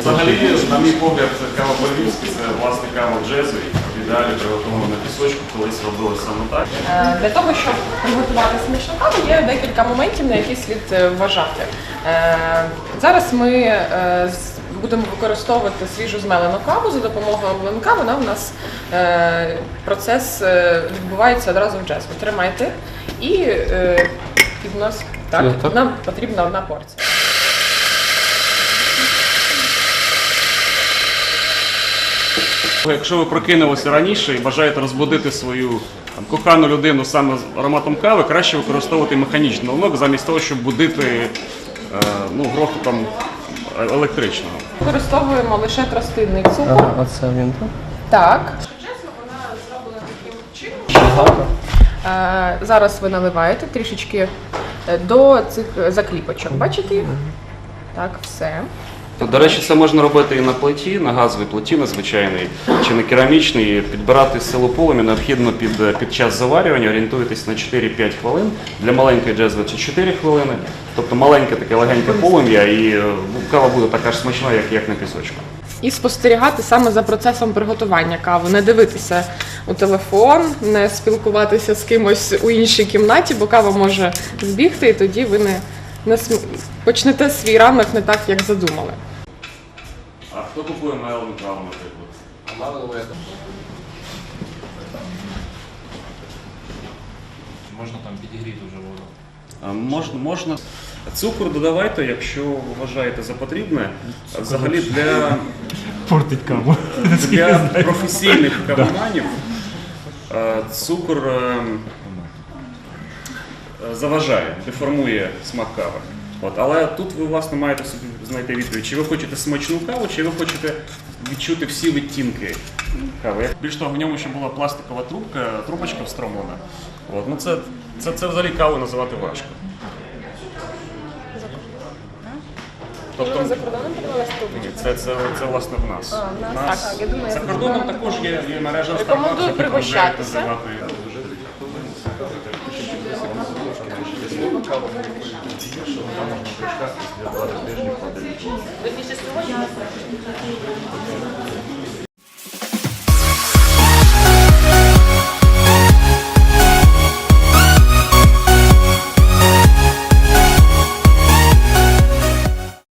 Взагалі, на мій погляд, кава по-львівськи це власне кава джезу. ідеалі приготовлена на пісочку, колись робили саме так. Е, Для того, щоб приготувати смачну каву, є декілька моментів, на які слід е, вважати. Е, Зараз ми будемо використовувати свіжу змелену каву за допомогою млинка. Вона у нас процес відбувається одразу в джезу. Тримайте і е, під нас так, Я так? нам потрібна одна порція. Якщо ви прокинулися раніше і бажаєте розбудити свою там, кохану людину саме з ароматом кави, краще використовувати механічний млинок замість того, щоб будити е, ну, грохотом електричного. Використовуємо лише тростинний цукор. Ага, оце він так? Так. Чесно, вона зроблена таким чином. Е, Зараз ви наливаєте трішечки е, до цих е, закліпочок. Бачите їх? Так, все. До речі, це можна робити і на плиті, на газовій плиті, на звичайній, чи на керамічній. Підбирати силу полум'я необхідно під, під час заварювання, орієнтуйтесь на 4-5 хвилин. Для маленької джезви це 4 хвилини. Тобто маленьке таке легеньке полум'я, і е, кава буде така ж смачна, як, як на пісочку. І спостерігати саме за процесом приготування кави, не дивитися у телефон, не спілкуватися з кимось у іншій кімнаті, бо кава може збігти, і тоді ви не, не см- почнете свій ранок не так, як задумали. А хто купує мелену каву, наприклад? Можна там підігріти вже воду. А, Можна, можна. Цукор додавайте, якщо вважаєте за потрібне. А Взагалі для, Портить каву. для професійних кавоманів цукор е, е, заважає, деформує смак кави. От, але тут ви власне маєте собі знайти відповідь, чи ви хочете смачну каву, чи ви хочете відчути всі відтінки кави. Більш того, в ньому ще була пластикова трубка, трубочка встромлена. От, ну це, це, це взагалі каву називати важко. Тобто, за кордоном подавалась ні, це, це, це власне в нас. в У нас. Так, я думаю, за кордоном також є, є мережа Рекомендую пригощатися. дозволяє називати